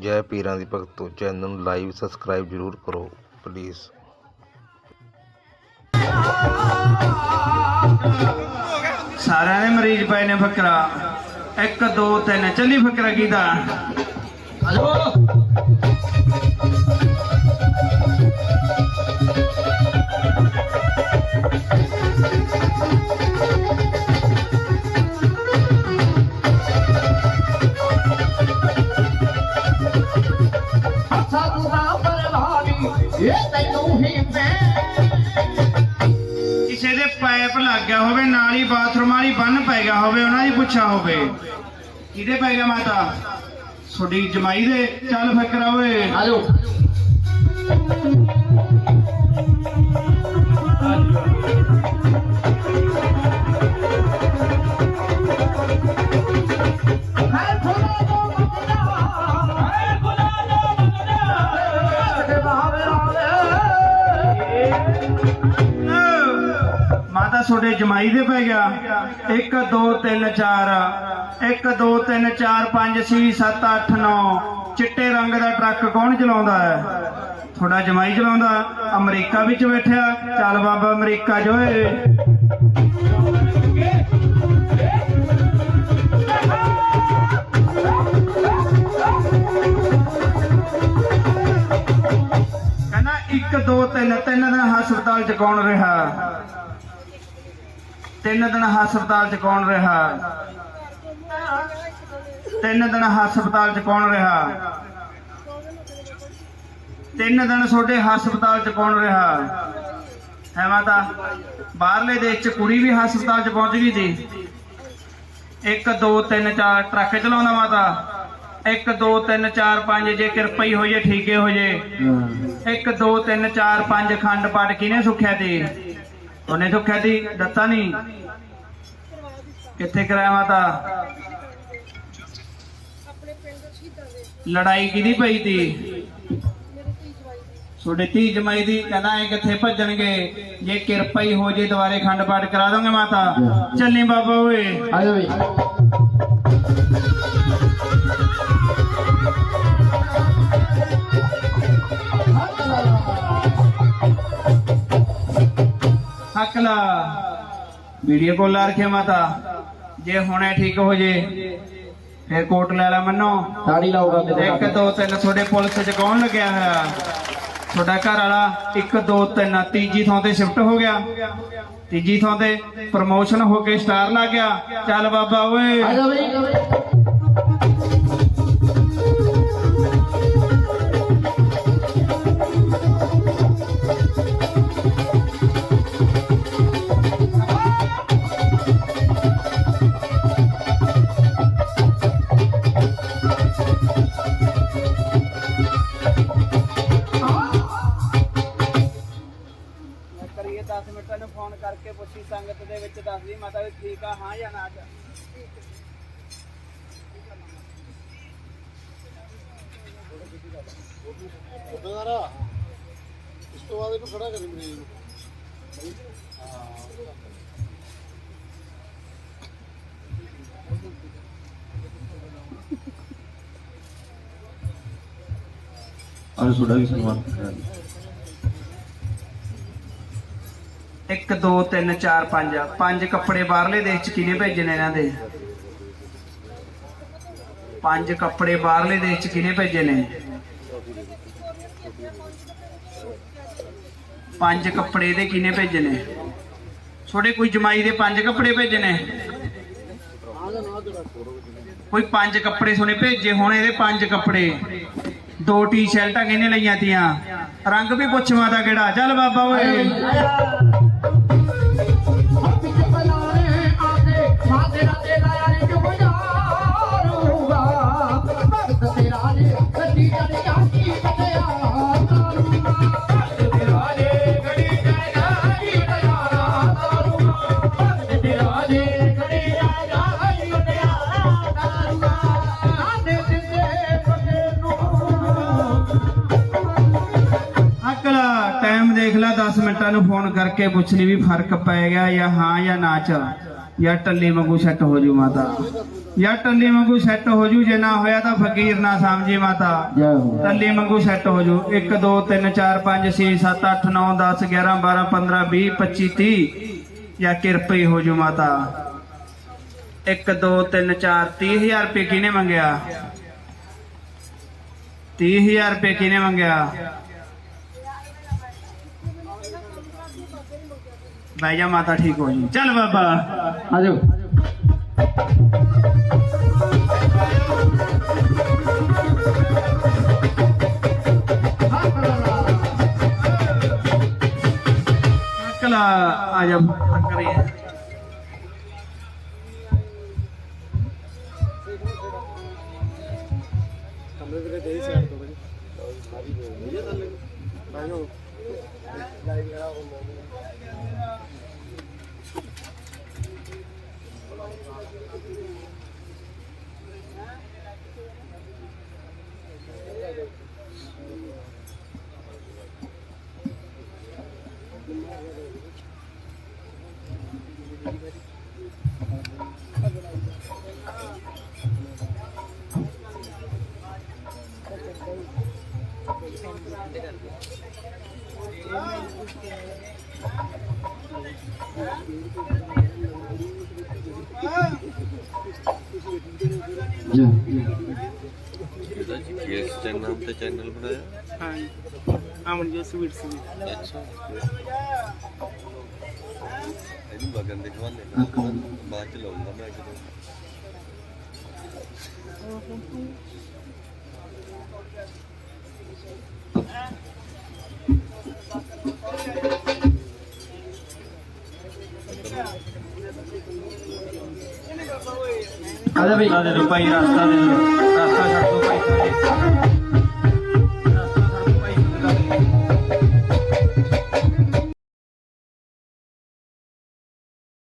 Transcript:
ਜੈ ਪੀਰਾਂ ਦੀ ਭਗਤੋ ਚੈਨਲ ਨੂੰ ਲਾਈਵ ਸਬਸਕ੍ਰਾਈਬ ਜ਼ਰੂਰ ਕਰੋ ਪਲੀਜ਼ ਸਾਰਿਆਂ ਦੇ ਮਰੀਜ਼ ਪਏ ਨੇ ਫਕਰਾ। 1 2 3 ਚੱਲੀ ਫਕਰਾ ਕੀਦਾ ਸਾਧੂ ਇਹ ਤੈਨੂੰ ਹੀ ਮੈਂ ਕਿਸੇ ਦੇ ਪਾਈਪ ਲੱਗ ਗਿਆ ਹੋਵੇ, ਨਾਲ ਹੀ ਬਾਥਰੂਮ ਵਾਲੀ ਬੰਨ ਪੈ ਗਿਆ ਹੋਵੇ, ਉਹਨਾਂ ਦੀ ਪੁੱਛਾ ਹੋਵੇ। ਕਿਹਦੇ ਪੈ ਗਿਆ ਮਾਤਾ? ਤੁਹਾਡੀ ਜਮਾਈ ਦੇ? ਚੱਲ ਫਕਰਾ ਓਏ। ਆਜੋ ਤੁਹਾਡੇ ਜਮਾਈ ਦੇ ਪੈ ਗਿਆ। 1 2 3 4 1 2 3 4 5 6 7 8 9 ਚਿੱਟੇ ਰੰਗ ਦਾ ਟਰੱਕ ਕੌਣ ਚਲਾਉਂਦਾ ਹੈ? ਤੁਹਾਡਾ ਜਮਾਈ ਚਲਾਉਂਦਾ। ਅਮਰੀਕਾ ਵਿੱਚ ਬੈਠਿਆ। ਚੱਲ ਬਾਬਾ ਅਮਰੀਕਾ ਜੋਏ। ਕਹਿੰਦਾ 1 2 3 ਤਿੰਨ ਦਿਨ ਹਸਪਤਾਲ ਚ ਕੌਣ ਰਿਹਾ? ਤਿੰਨ ਦਿਨ ਹਸਪਤਾਲ ਚ ਕੌਣ ਰਿਹਾ? ਤਿੰਨ ਦਿਨ ਹਸਪਤਾਲ ਚ ਕੌਣ ਰਿਹਾ? ਤਿੰਨ ਦਿਨ ਤੁਹਾਡੇ ਹਸਪਤਾਲ ਚ ਕੌਣ ਰਿਹਾ? ਹੈ ਮਾਤਾ ਬਾਹਰਲੇ ਦੇਸ਼ ਚ ਕੁੜੀ ਵੀ ਹਸਪਤਾਲ ਚ ਪਹੁੰਚ ਗਈ ਸੀ। 1 2 3 4 ਟਰੱਕ ਚਲਾਉਂਦਾ ਮਾਤਾ। 1 2 3 4 5 ਜੇ ਕਿਰਪਾ ਹੀ ਹੋ ਜੇ ਠੀਕੇ ਹੋ। ਜੇ 1 2 3 4 5 ਖੰਡ ਪਾਠ ਕਿਨੇ ਸੁਖਿਆ ਤੇ? ਉਹਨੇ ਸੁਖਿਆ ਦੀ ਦਿੱਤਾ ਨਹੀਂ ਕਿੱਥੇ ਕਰਾਇਆ ਮਾਤਾ? ਲੜਾਈ ਕਿਹਦੀ ਪਈ ਤੀ ਤੁਹਾਡੇ ਧੀ ਜਮਾਈ ਦੀ, ਕਹਿੰਦਾ ਐ ਕਿੱਥੇ ਭੱਜਣਗੇ? ਜੇ ਕਿਰਪਾ ਹੀ ਹੋ ਜੇ ਦੁਬਾਰੇ ਖੰਡ ਪਾਠ ਕਰਾ ਦੋਗੇ ਮਾਤਾ। ਚੱਲੇ ਬਾਬਾ ਓਏ। ਆਜੋ ਵੀ ਹਕਲਾ ਵੀਡੀਓ ਕਾਲ ਲਾ ਰੱਖਿਆ ਮਾਤਾ। ਜੇ ਹੁਣੇ ਠੀਕ ਹੋ ਜੇ ਫਿਰ ਕੋਟ ਲੈ ਲਾ ਮੰਨੋ। ਦਾੜੀ ਲਾਊਗਾ ਤੇ ਇੱਕ ਦੋ ਤਿੰਨ ਤੁਹਾਡੇ ਪੁਲਿਸ ਚ ਕੌਣ ਲੱਗਿਆ ਹੋਇਆ? ਤੁਹਾਡਾ ਘਰ ਵਾਲਾ 1 2 3 ਤੀਜੀ ਥਾਂ ਤੇ ਸ਼ਿਫਟ ਹੋ ਗਿਆ। ਤੀਜੀ ਥਾਂ ਤੇ ਪ੍ਰਮੋਸ਼ਨ ਹੋ ਕੇ ਸਟਾਰ ਲੱਗ ਗਿਆ। ਚੱਲ ਬਾਬਾ ਓਏ। ਕਰੀਏ 10 ਮਿੰਟਾਂ ਨੂੰ ਫੋਨ ਕਰਕੇ ਪੁੱਛੀ ਸੰਗਤ ਦੇ ਵਿੱਚ ਦੱਸਦੀ ਮਾਤਾ ਵੀ ਠੀਕ ਆ ਹਾਂ ਜਾਂ ਨਾ? ਇਸ ਤੋਂ ਬਾਅਦ ਇਹਨੂੰ ਖੜਾ ਕਰੀ ਮਰੀਜ਼ ਨੂੰ। ਔਰ ਤੁਹਾਡਾ ਵੀ ਸਨਮਾਨ ਕਰਾਂਗੇ 1 2 3 4 5 ਪੰਜ ਕੱਪੜੇ ਬਾਹਰਲੇ ਦੇਸ਼ ਚ ਕਿਹਨੇ ਭੇਜਣੇ ਇਹਨਾਂ ਦੇ? ਪੰਜ ਕੱਪੜੇ ਬਾਹਰਲੇ ਦੇਸ਼ ਚ ਕਿਹਨੇ ਭੇਜੇ ਨੇ ਪੰਜ ਕੱਪੜੇ ਦੇ ਕਿਹਨੇ ਭੇਜੇ ਨੇ ਤੁਹਾਡੇ ਕੋਈ ਜਮਾਈ ਦੇ ਪੰਜ ਕੱਪੜੇ ਭੇਜੇ ਨੇ ਕੋਈ ਪੰਜ ਕੱਪੜੇ ਸੁਣੇ ਭੇਜੇ ਹੋਣੇ ਇਹਦੇ ਪੰਜ ਕੱਪੜੇ? ਦੋ ਟੀ-ਸ਼ਰਟਾਂ ਕਿਹਨੇ ਲਈਆਂ ਤੀਆਂ? ਰੰਗ ਵੀ ਪੁੱਛਵਾ ਦਾ ਕਿਹੜਾ? ਚੱਲ ਬਾਬਾ ਓਏ। ਦੇਖ ਲੈ 10 ਮਿੰਟਾਂ ਨੂੰ ਫੋਨ ਕਰਕੇ ਪੁੱਛ ਲਈ ਵੀ ਫ਼ਰਕ ਪੈ ਗਿਆ ਜਾਂ ਹਾਂ ਜਾਂ ਨਾ ਚ ਜਾਂ ਟੱਲੇ ਵਾਂਗੂ ਸੈੱਟ ਹੋ ਜੂ ਮਾਤਾ। ਯਾ ਟੱਲੀ ਵਾਂਗੂ ਸੈੱਟ ਹੋ ਜੂ ਜੇ ਨਾ ਹੋਇਆ ਤਾਂ ਫਕੀਰ ਨਾ ਸਮਝੀ ਮਾਤਾ। ਜੈ ਟੱਲੀ ਵਾਂਗੂ ਸੈੱਟ ਹੋ ਜੂ। 1 2 3 4 5 6 7 8 9 10 11 12 15 20 25 30 ਜਾਂ ਕਿਰਪਈ ਹੋ ਜੂ ਮਾਤਾ। 1 2 3 4 30000 ਰੁਪਏ ਕਿਹਨੇ ਮੰਗਿਆ? 30000 ਰੁਪਏ ਕਿਹਨੇ ਮੰਗਿਆ? ਬਹਿ ਜਾ ਮਾਤਾ ਠੀਕ ਹੋ ਜੂ। ਚੱਲ ਬਾਬਾ। ਆ ਜਾਓ। ਕਲਾ ਆ ਜਾ। ਕਰੀ ਕਮਰੇ ਵੀਰੇ ਦੇ ਸਾਈਡ ਤੋਂ ਭਾਜੀ ਇਹ ਥੱਲੇ ਭਾਈਓ ਲਾਈਵ ਕਰਾ ਹੁੰਦਾ ਜੈ ਕਿਸ ਚੈਨਲ ਤੇ ਚੈਨਲ ਬਣਾਇਆ ਹਾਂ। ਅਮਨਜੋਤ ਸਵੀਟ ਸੀ ਅੱਛਾ ਇਹਨੂੰ ਬਗਨ ਦੇ ਖਵਾਨੇ ਬਾਅਦ ਚ ਲਾਉਂਗਾ ਮੈਂ ਜਦੋਂ ਆ ਅਰੇ ਬਈ ਅਰੇ ਰੁਪਾਈ ਰਸਤਾ ਦੇ ਰਸਤਾ ਛੱਡ ਦੋ ਭਾਈ।